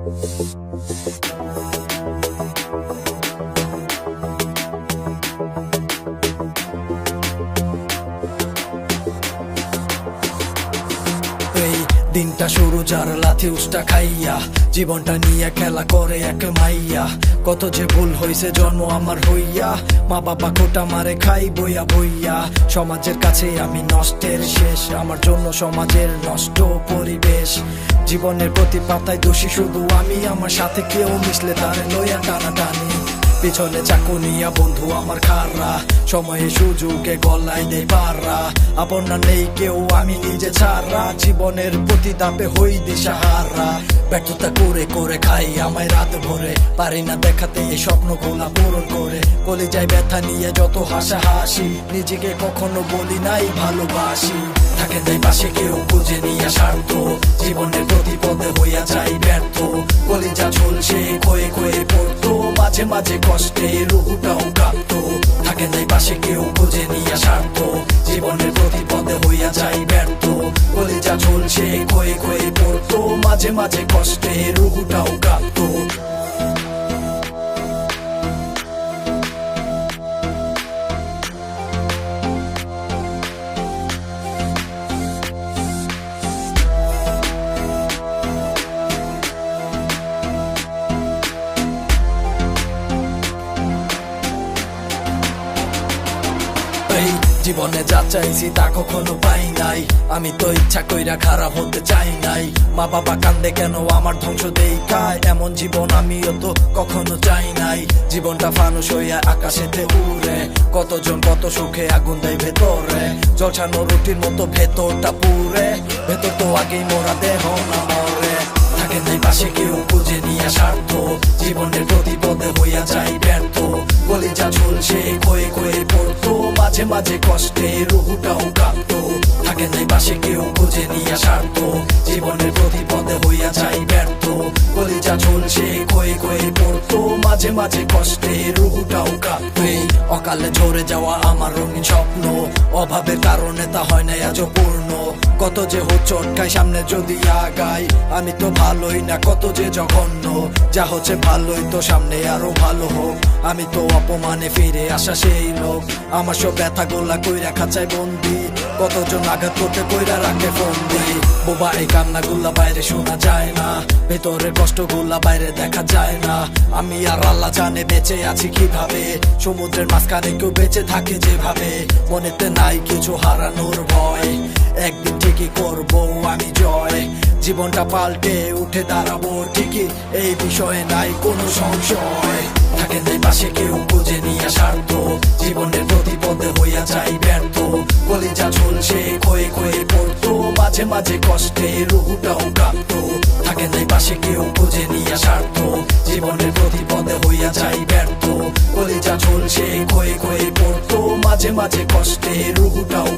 এই দিনটা শুরু যার লাথি উষ্টা খাইয়া, জীবনটা নিয়ে খেলা করে এক মাইয়া। কত যে ভুল হইছে জন্ম আমার হইয়া, মা বাবা কোটা মারে খাই বইয়া বইয়া। সমাজের কাছে আমি নষ্টের শেষ, আমার জন্য সমাজের নষ্ট পরিবেশ। জীবনের প্রতি পাতায় দোষী শুধু আমি, আমার সাথে কেউ মিশলে তার লইয়া টানা টানি পিছনে চাকু নিয়া বন্ধু আমার খাররা। সময়ে সুযোগে গলায় নেই পাররা। আপন না নেই কেউ, আমি নিজে ছাড়া জীবনের প্রতি তাপে হই দিশাহারা ব্যর্থতা করে করে খাই আমায় রাত ভরে। পারি না দেখাতে এই স্বপ্ন গোলা পূরণ করে। কলে যাই ব্যথা নিয়ে যত হাসা হাসি, নিজেকে কখনো বলি নাই ভালোবাসি। থাকে তাই পাশে কেউ, বুঝে নিয়ে স্বার্থ। জীবনের প্রতি পদে হইয়া যাই ব্যর্থ। কলিজা ঝুলছে কয়ে ক্ষয়ে পড়তো, মাঝে মাঝে কষ্টে রুহুটাও কাঁপতো থাকে নাই পাশে কেউ খুঁজে নিয়ে স্বার্থ জীবনের প্রতি পদে হইয়া যাই ব্যর্থ। যা চলছে ক্ষয়ে ক্ষয়ে পড়তো। মাঝে মাঝে কষ্টে রুহুটাও কাঁপতো জীবনে যা চাইছি তা কখনো পাই নাই। আমি তো ইচ্ছা কইরা খারাপ হতে চাই নাই। মা বাবা কান্দে কেন আমার ধ্বংস দেই খায় এমন জীবন আমিও তো কখনো চাই নাই। জীবনটা ফানুস হইয়া আকাশেতে উড়ে। কতজন কত সুখে আগুন দেয় ভেতরে। জলছানো রুটির মতো ভেতরটা পুরে ভেতর তো আগেই মোরা দেহ না মরে। থাকে নাই পাশে কেউ, খুঁজে নিয়ে স্বার্থ। জীবনের প্রতি পদে হইয়া যাই ব্যর্থ। কলিজা ঝুলছে ক্ষয়ে ক্ষয়ে পড়তো, মাঝে মাঝে কষ্টে রুহুটাও কাঁপতো। থাকে নাই পাশে কেউ খুঁজে নিয়ে স্বার্থ জীবনের প্রতি পদে হইয়া যাই ব্যর্থ। কলিজা ঝুলছে ক্ষয়ে ক্ষয়ে পড়তো, মাঝে মাঝে কষ্টে রুহুটাও কাঁপতো। অকালে ঝরে যাওয়া আমার রঙিন স্বপ্ন, অভাবের কারণে তা হয় না আজও পূর্ণ। কত যে চটকায় সামনে যদি আগাই, আমি তো ভালোই না, কত যে জঘন্য। যা হচ্ছে ভালোই তো সামনে আরও ভালো হোক, আমি তো অপমানে ফিরে আসা সেই লোক। আমার সব ব্যথা গোলা কইরা খাঁচায় বন্দি। কতজন আঘাত করতে কইরা রাখে ফোন দি বোবা, এই কান্না গুলা বাইরে শোনা যায় না। ভেতরের কষ্টগুলা বাইরে দেখা যায় না। আমি আর আল্লাহ জানে বেঁচে আছি কীভাবে। সমুদ্রের মাঝখানে কেউ বেঁচে থাকে যেভাবে। মনেতে নাই কিছু হারানোর ভয়। একদিন ঠিকই করব আমি জয়। জীবনটা পাল্টে উঠে দাঁড়াবো ঠিকই। এই বিষয়ে নাই কোনো সংশয়। থাকে নাই পাশে কেউ মাঝে মাঝে কষ্টে রুহুটাও প্রাপ্ত থাকে নাই পাশে কেউ খুঁজে নিয়ে স্বার্থ জীবনের প্রতিপদে হইয়া যাই ব্যর্থ। কলিজা ঝুলছে ক্ষয়ে ক্ষয়ে পড়তো। মাঝে মাঝে কষ্টে রুহুটাও